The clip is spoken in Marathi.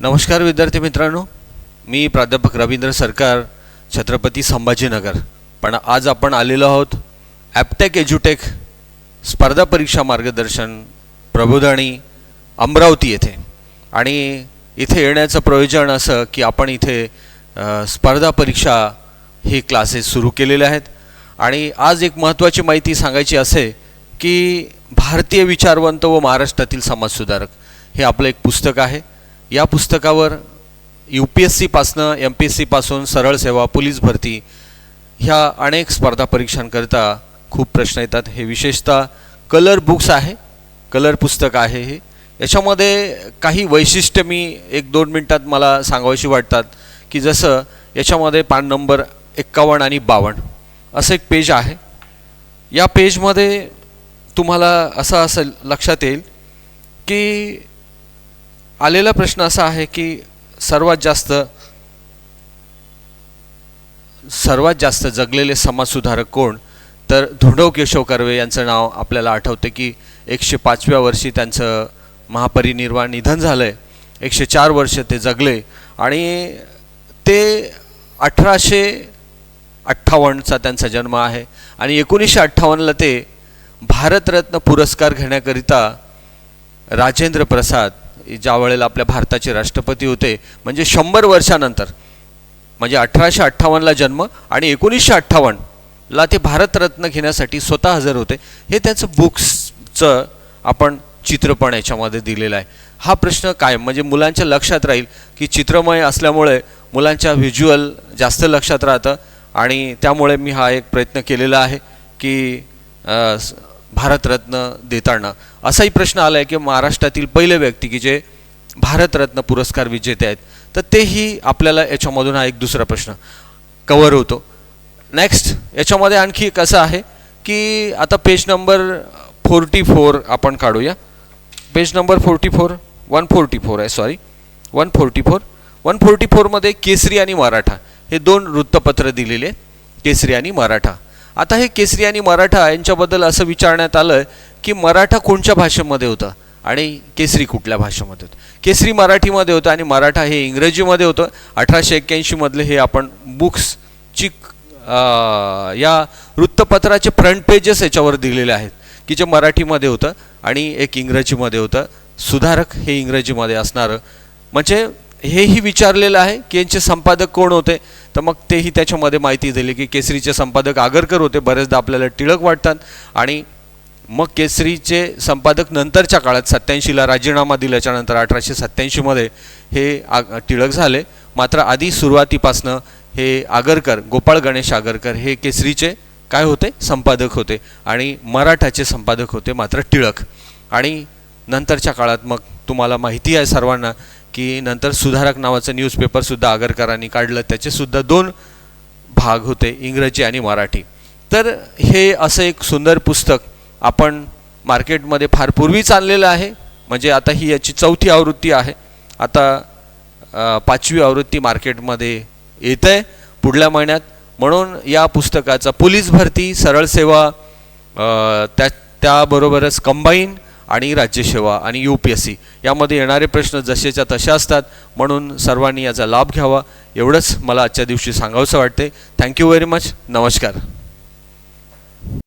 नमस्कार विद्यार्थी मित्रांनो. मी प्राध्यापक रवींद्र सरकार छत्रपती संभाजीनगर. पण आज आपण आलेलो आहोत ॲपटेक एज्युटेक स्पर्धा परीक्षा मार्गदर्शन प्रबोधणी अमरावती येथे. आणि इथे येण्याचं प्रयोजन असं की आपण इथे स्पर्धा परीक्षा ही क्लासेस सुरू केलेले आहेत. आणि आज एक महत्त्वाची माहिती सांगायची असे की भारतीय विचारवंत व महाराष्ट्रातील समाजसुधारक हे आपलं एक पुस्तक आहे. या पुस्तकावर यू पी एस सीपासनं एम पी एस सीपासून सरळ सेवा पोलीस भरती ह्या अनेक स्पर्धा परीक्षांकरिता खूप प्रश्न येतात. हे विशेषतः कलर बुक्स आहे कलर पुस्तक आहे हे. याच्यामध्ये काही वैशिष्ट्य मी एक दोन मिनटात मला सांगावीशी वाटतात की जसं याच्यामध्ये पान नंबर एक्कावन्न आणि बावन्न असं एक पेज आहे. या पेजमध्ये तुम्हाला असं असं लक्षात येईल की आलेला प्रश्न असा आहे की सर्वात जास्त सर्वात जास्त जगलेले समाजसुधारक कोण? तर धुंडव केशव कर्वे यांचं नाव आपल्याला आठवते की एकशे पाचव्या वर्षी त्यांचं महापरिनिर्वाण निधन झालं आहे एकशे चार वर्ष ते जगले आणि ते अठराशे अठ्ठावन्नचा त्यांचा जन्म आहे आणि एकोणीसशे अठ्ठावन्नला ते भारतरत्न पुरस्कार घेण्याकरिता राजेंद्र प्रसाद ज्या वेळेला आपल्या भारताचे राष्ट्रपती होते म्हणजे शंभर वर्षानंतर म्हणजे अठराशे अठ्ठावन्नला जन्म आणि एकोणीसशे अठ्ठावन्नला ते भारतरत्न घेण्यासाठी स्वतः हजर होते हे त्याचं बुक्सचं आपण चित्रपण याच्यामध्ये दिलेलं आहे. हा प्रश्न काय म्हणजे मुलांच्या लक्षात राहील की चित्रमय असल्यामुळे मुलांच्या व्हिज्युअल जास्त लक्षात राहतं आणि त्यामुळे मी हा एक प्रयत्न केलेला आहे की भारतरत्न देताना असाही प्रश्न आला आहे की महाराष्ट्रातील पहिले व्यक्ती की जे भारतरत्न पुरस्कार विजेते आहेत तर तेही आपल्याला याच्यामधून हा एक दुसरा प्रश्न. कवर होतो. नेक्स्ट याच्यामध्ये आणखी एक असं आहे की आता पेज नंबर फोर्टी फोर आपण काढूया. Page number forty four one forty four आहे sorry one forty four one forty फोरमध्ये केसरी आणि मराठा हे दोन वृत्तपत्र दिलेले केसरी आणि मराठा. आता हे केसरी आणि मराठा यांच्याबद्दल असं विचारण्यात आलं की मराठा कोणत्या भाषेमध्ये होतं आणि केसरी कुठल्या भाषेमध्ये होतं? केसरी मराठीमध्ये होतं आणि मराठा हे इंग्रजीमध्ये होतं. अठराशे एक्क्याऐंशीमधले हे आपण बुक्सची या वृत्तपत्राचे फ्रंट पेजेस याच्यावर दिलेले आहेत की जे मराठीमध्ये होतं आणि एक इंग्रजीमध्ये होतं. सुधारक हे इंग्रजीमध्ये असणारं. म्हणजे हेही विचारलेलं आहे. की यांचे संपादक कोण होते? तर मग तेही त्याच्यामध्ये माहिती दिली की केसरीचे संपादक आगरकर होते. बरेचदा आपल्याला टिळक वाटतात. आणि मग केसरीचे संपादक नंतरच्या काळात सत्याऐंशीला राजीनामा दिल्याच्यानंतर अठराशे सत्याऐंशीमध्ये हे आ टिळक झाले. मात्र आधी सुरुवातीपासनं हे आगरकर गोपाळ गणेश आगरकर हे केसरीचे काय होते? संपादक होते. आणि मराठाचे संपादक होते मात्र टिळक. आणि नंतरच्या काळात मग तुम्हाला माहिती आहे सर्वांना की नंतर सुधारक नावाचं न्यूजपेपरसुद्धा आगरकरांनी काढलं. त्याचेसुद्धा दोन भाग होते इंग्रजी आणि मराठी. तर हे असं एक सुंदर पुस्तक आपण मार्केटमध्ये फार पूर्वीच आणलेलं आहे. म्हणजे आता ही याची चौथी आवृत्ती आहे. आता पाचवी आवृत्ती मार्केटमध्ये येत आहे पुढल्या महिन्यात. म्हणून या पुस्तकाचा पोलीस भरती सरळ सेवा त्या त्याबरोबरच कंबाईन आणि राज्यसेवा आणि यू पी एस सी यामध्ये येणारे प्रश्न जसेच्या तसे असतात म्हणून सर्वांनी याचा लाभ घ्यावा. एवढंच मला आजच्या दिवशी सांगावंसं वाटते थँक्यू व्हेरी मच नमस्कार.